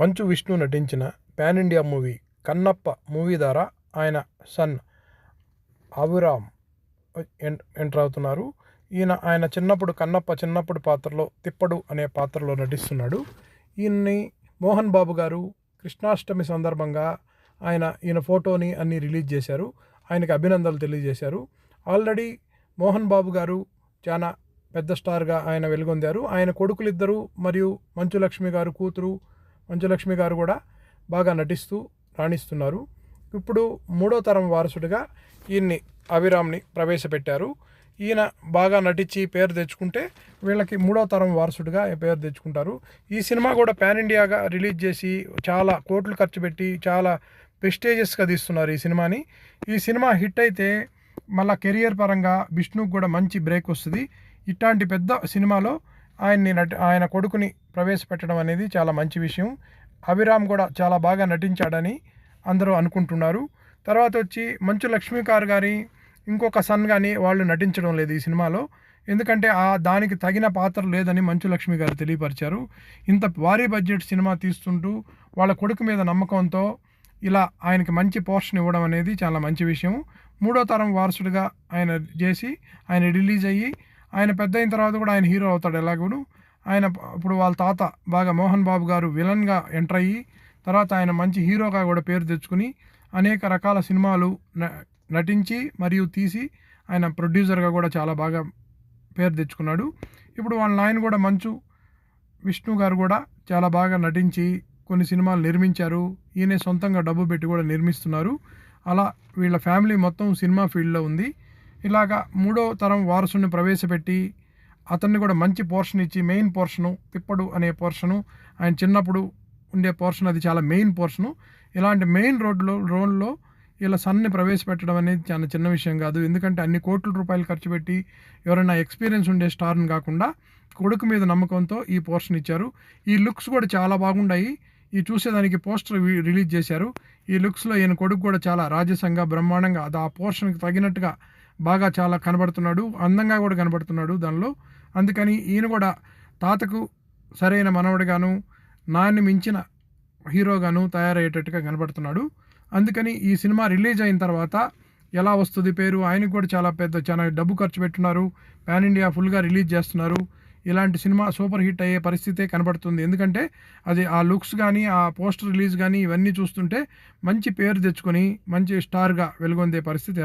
మంచు విష్ణు నటించిన pan India movie Kannappa movie ద్వారా ఆయన సన్ అభిరామ్ ఎన్- ఎంటర్ అవుతున్నారు. ఈయన ఆయన చిన్నప్పుడు కన్నప్ప చిన్నప్పుడు పాత్రలో తిప్పడు అనే పాత్రలో నటిస్తున్నాడు. ఈయన్ని మోహన్ బాబు గారు కృష్ణాష్టమి సందర్భంగా ఆయన ఈయన ఫోటోని అన్ని రిలీజ్ చేశారు. ఆయనకి అభినందనలు తెలియజేశారు. ఆల్రెడీ మోహన్ బాబు గారు చాలా పెద్ద స్టార్గా ఆయన వెలుగొందారు. ఆయన కొడుకులిద్దరూ మరియు మంచులక్ష్మి గారు కూతురు మంచులక్ష్మి గారు కూడా బాగా నటిస్తూ రాణిస్తున్నారు. ఇప్పుడు మూడో తరం వారసుడిగా ఈయన్ని అభిరామ్ని ప్రవేశపెట్టారు. ఈయన బాగా నటించి పేరు తెచ్చుకుంటే వీళ్ళకి మూడో తరం వారసుడిగా పేరు తెచ్చుకుంటారు. ఈ సినిమా కూడా పాన్ ఇండియాగా రిలీజ్ చేసి చాలా కోట్లు ఖర్చు పెట్టి చాలా ప్రెస్టేజియస్గా తీస్తున్నారు ఈ సినిమాని. ఈ సినిమా హిట్ అయితే మళ్ళీ కెరియర్ పరంగా విష్ణుకు కూడా మంచి బ్రేక్ వస్తుంది. ఇట్లాంటి పెద్ద సినిమాలో ఆయన్ని నటి ఆయన కొడుకుని ప్రవేశపెట్టడం అనేది చాలా మంచి విషయం. అభిరామ్ కూడా చాలా బాగా నటించాడని అందరూ అనుకుంటున్నారు. తర్వాత వచ్చి మంచు లక్ష్మీకార్ గారి ఇంకొక సన్ కానీ వాళ్ళు నటించడం లేదు ఈ సినిమాలో. ఎందుకంటే ఆ దానికి తగిన పాత్ర లేదని మంచు లక్ష్మి గారు తెలియపరిచారు. ఇంత భారీ బడ్జెట్ సినిమా తీస్తుంటూ వాళ్ళ కొడుకు మీద నమ్మకంతో ఇలా ఆయనకి మంచి పోర్షన్ ఇవ్వడం అనేది చాలా మంచి విషయం. మూడో తరం వారసుడిగా ఆయన చేసి ఆయన రిలీజ్ అయ్యి ఆయన పెద్ద అయిన తర్వాత కూడా ఆయన హీరో అవుతాడు ఎలాగూను. ఆయన ఇప్పుడు వాళ్ళ తాత బాగా మోహన్ బాబు గారు విలన్గా ఎంటర్ అయ్యి తర్వాత ఆయన మంచి హీరోగా కూడా పేరు తెచ్చుకుని అనేక రకాల సినిమాలు న- నటించి మరియు తీసి ఆయన ప్రొడ్యూసర్గా కూడా చాలా బాగా పేరు తెచ్చుకున్నాడు. ఇప్పుడు వాళ్ళ నాయన కూడా మంచు విష్ణు గారు కూడా చాలా బాగా నటించి కొన్ని సినిమాలు నిర్మించారు. ఈయనే సొంతంగా డబ్బు పెట్టి కూడా నిర్మిస్తున్నారు. అలా వీళ్ళ ఫ్యామిలీ మొత్తం సినిమా ఫీల్డ్లో ఉంది. ఇలాగా మూడో తరం వారసుని ప్రవేశపెట్టి అతన్ని కూడా మంచి పోర్షన్ ఇచ్చి మెయిన్ పోర్షను తిప్పడు అనే పోర్షను ఆయన చిన్నప్పుడు ఉండే పోర్షన్ అది చాలా మెయిన్ పోర్షను. ఇలాంటి మెయిన్ రోడ్లో రోడ్లో ఇలా సన్ని ప్రవేశపెట్టడం అనేది చాలా చిన్న విషయం కాదు. ఎందుకంటే అన్ని కోట్ల రూపాయలు ఖర్చు పెట్టి ఎవరైనా ఎక్స్పీరియన్స్ ఉండే స్టార్ని కాకుండా కొడుకు మీద నమ్మకంతో ఈ పోర్షన్ ఇచ్చారు. ఈ లుక్స్ కూడా చాలా బాగుండాయి. ఈ చూసేదానికి పోస్టర్ రిలీజ్ చేశారు. ఈ లుక్స్లో ఈయన కొడుకు కూడా చాలా రాజసంగా బ్రహ్మాండంగా అది ఆ పోర్షన్కి తగినట్టుగా బాగా చాలా కనబడుతున్నాడు అందంగా కూడా కనబడుతున్నాడు దానిలో. అందుకని ఈయన కూడా తాతకు సరైన మనవడిగాను నాన్ని మించిన హీరోగాను తయారయ్యేటట్టుగా కనబడుతున్నాడు. అందుకని ఈ సినిమా రిలీజ్ అయిన తర్వాత ఎలా వస్తుంది పేరు ఆయనకు కూడా చాలా పెద్ద చాలా డబ్బు ఖర్చు పెట్టున్నారు పాన్ ఇండియా ఫుల్గా రిలీజ్ చేస్తున్నారు. ఇలాంటి సినిమా సూపర్ హిట్ అయ్యే పరిస్థితే కనబడుతుంది. ఎందుకంటే అది ఆ లుక్స్ కానీ ఆ పోస్టర్ రిలీజ్ కానీ ఇవన్నీ చూస్తుంటే మంచి పేరు తెచ్చుకొని మంచి స్టార్గా వెలుగొందే పరిస్థితి